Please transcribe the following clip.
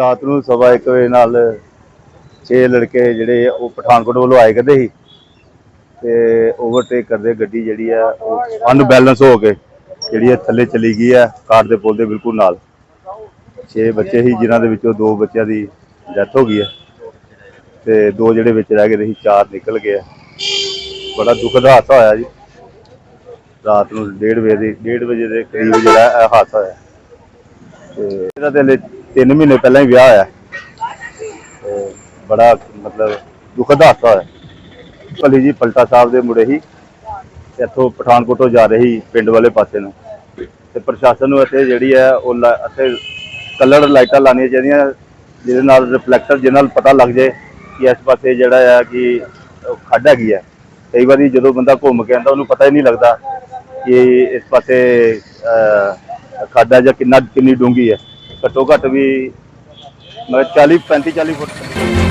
ਰਾਤ ਨੂੰ ਸਵਾ ਇੱਕ ਵਜੇ ਨਾਲ ਛੇ ਲੜਕੇ ਜਿਹੜੇ ਉਹ ਪਠਾਨਕੋਟ ਵੱਲੋਂ ਆਏ ਕਰਦੇ ਸੀ ਤੇ ਓਵਰਟੇਕ ਕਰਦੇ ਗੱਡੀ ਜਿਹੜੀ ਆ, ਉਹ ਅਨਬੈਲੈਂਸ ਹੋ ਕੇ ਜਿਹੜੀ ਆ ਥੱਲੇ ਚਲੀ ਗਈ ਆ, ਕਾਰ ਦੇ ਪੁਲ ਦੇ ਬਿਲਕੁਲ ਨਾਲ। ਛੇ ਬੱਚੇ ਸੀ, ਜਿਨ੍ਹਾਂ ਦੇ ਵਿੱਚੋਂ ਦੋ ਬੱਚਿਆਂ ਦੀ ਡੈਥ ਹੋ ਗਈ ਹੈ ਤੇ ਦੋ ਜਿਹੜੇ ਵਿੱਚ ਰਹਿ ਗਏ ਸੀ ਚਾਰ ਨਿਕਲ ਗਏ ਆ। ਬੜਾ ਦਾ ਹਾਦਸਾ ਹੋਇਆ ਜੀ। ਰਾਤ ਨੂੰ 1:30 ਵਜੇ ਦੇ 1:30 ਵਜੇ ਦੇ ਕਰੀਬ ਜਿਹੜਾ ਇਹ ਹਾਦਸਾ ਹੋਇਆ। ਤੇ ਇਹਦਾ ਤੇ ਹਲੇ 3 ਮਹੀਨੇ ਪਹਿਲਾਂ ਹੀ ਵਿਆਹ ਹੋਇਆ। ਤੇ ਬੜਾ ਮਤਲਬ ਦੁਖਦ ਹਾਦਸਾ ਹੋਇਆ। ਭਲੀ ਜੀ ਪਲਟਾ ਸਾਹਿਬ ਦੇ ਮੁੰਡੇ ਹੀ ਇੱਥੋਂ ਪਠਾਨਕੋਟੋਂ ਜਾ ਰਹੇ ਸੀ ਪਿੰਡ ਵਾਲੇ ਪਾਸੇ ਨੂੰ। ਤੇ ਪ੍ਰਸ਼ਾਸਨ ਨੂੰ ਇੱਥੇ ਜਿਹੜੀ ਹੈ ਉਹ ਲਾ- ਇੱਥੇ ਕਲਰ ਲਾਈਟਾਂ ਲਾਉਣੀਆਂ ਚਾਹੀਦੀਆਂ, ਜਿਹਦੇ ਨਾਲ ਰਿਫਲੈਕਟਰ ਜਿਹਦੇ ਨਾਲ ਪਤਾ ਲੱਗ ਜਾਏ ਕਿ ਇਸ ਪਾਸੇ ਜਿਹੜਾ ਆ ਕਿ ਖੱਡ ਹੈਗੀ ਹੈ ਕਈ ਵਾਰੀ ਜਦੋਂ ਬੰਦਾ ਘੁੰਮ ਕੇ ਆਉਂਦਾ ਉਹਨੂੰ ਪਤਾ ਹੀ ਨਹੀਂ ਲੱਗਦਾ ਕਿ ਇਸ ਪਾਸੇ ਖੱਡ ਹੈ ਜਾਂ ਕਿੰਨਾ ਕਿੰਨੀ ਡੂੰਘੀ ਹੈ। ਘੱਟੋ ਘੱਟ ਵੀ ਮਤਲਬ 40 35 40 ਫੁੱਟ।